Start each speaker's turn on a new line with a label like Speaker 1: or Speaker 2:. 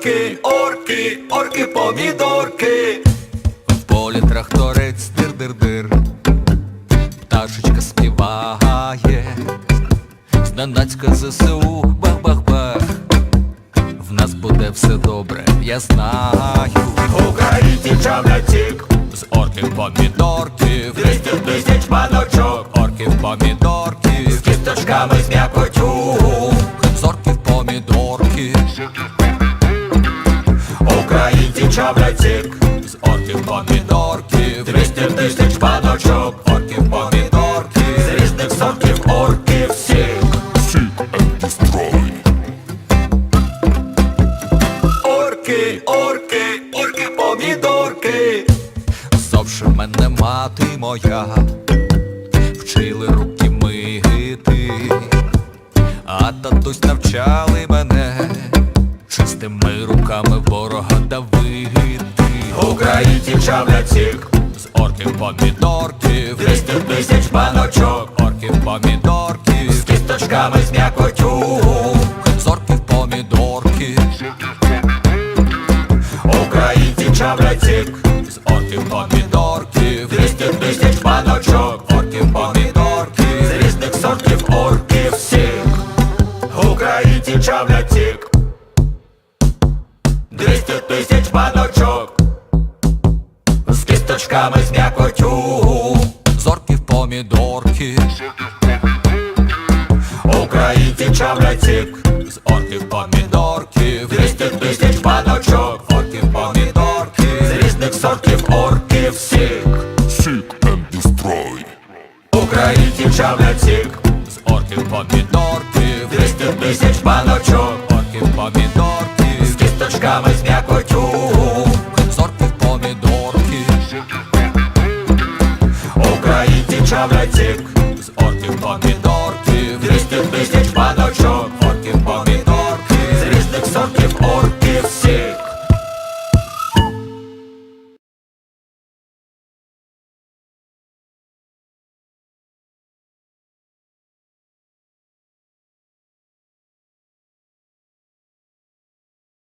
Speaker 1: Орки, орки, орки, помідорки.
Speaker 2: В полі тракторець дир-дир-дир. Пташечка співає. Зненацька ЗСУ бах-бах-бах. В нас буде все добре, я знаю.
Speaker 1: Українці чавлять
Speaker 2: З орків помідорків.
Speaker 1: 200 тисяч баночок,
Speaker 2: Орків помідорків.
Speaker 1: З кісточками з м'якотю. Українці
Speaker 2: З орків помідорків
Speaker 1: 200 тисяч баночок,
Speaker 2: Орків помідорків
Speaker 1: з різних сортів орків сік. Орки, орки, орки, помідорки.
Speaker 2: Зовше мене мати моя. Вчили руки мити А татусь навчали мене Чистими руками ворога давити
Speaker 1: Українці чавлять сік,
Speaker 2: З орків помідорків.
Speaker 1: 200 тисяч баночок,
Speaker 2: Орків помідорків.
Speaker 1: З кісточками з м'якотю.
Speaker 2: З орків помідорків.
Speaker 1: Українці чавлять сік,
Speaker 2: З орків помідорків.
Speaker 1: 200 тисяч баночок,
Speaker 2: Орків помідорків.
Speaker 1: З різних сортів орків 200 тисяч баночок, з кісточками з м'якотю.
Speaker 2: З орків помідорків
Speaker 1: Українці чавлять сік,
Speaker 2: З орків помідорків
Speaker 1: 200 тисяч баночок,
Speaker 2: Орків помідорків
Speaker 1: з різних сортів орків сік.
Speaker 3: And destroy.
Speaker 1: Українці чавлять сік,
Speaker 2: З орків помідорків
Speaker 1: 200 тисяч баночок,
Speaker 2: Орків помідорків
Speaker 1: кісточками з м'якотю.
Speaker 2: сорти в помідорків
Speaker 1: Українці чавлять сік,
Speaker 2: З орків помідорків
Speaker 1: 200 тисяч баночок,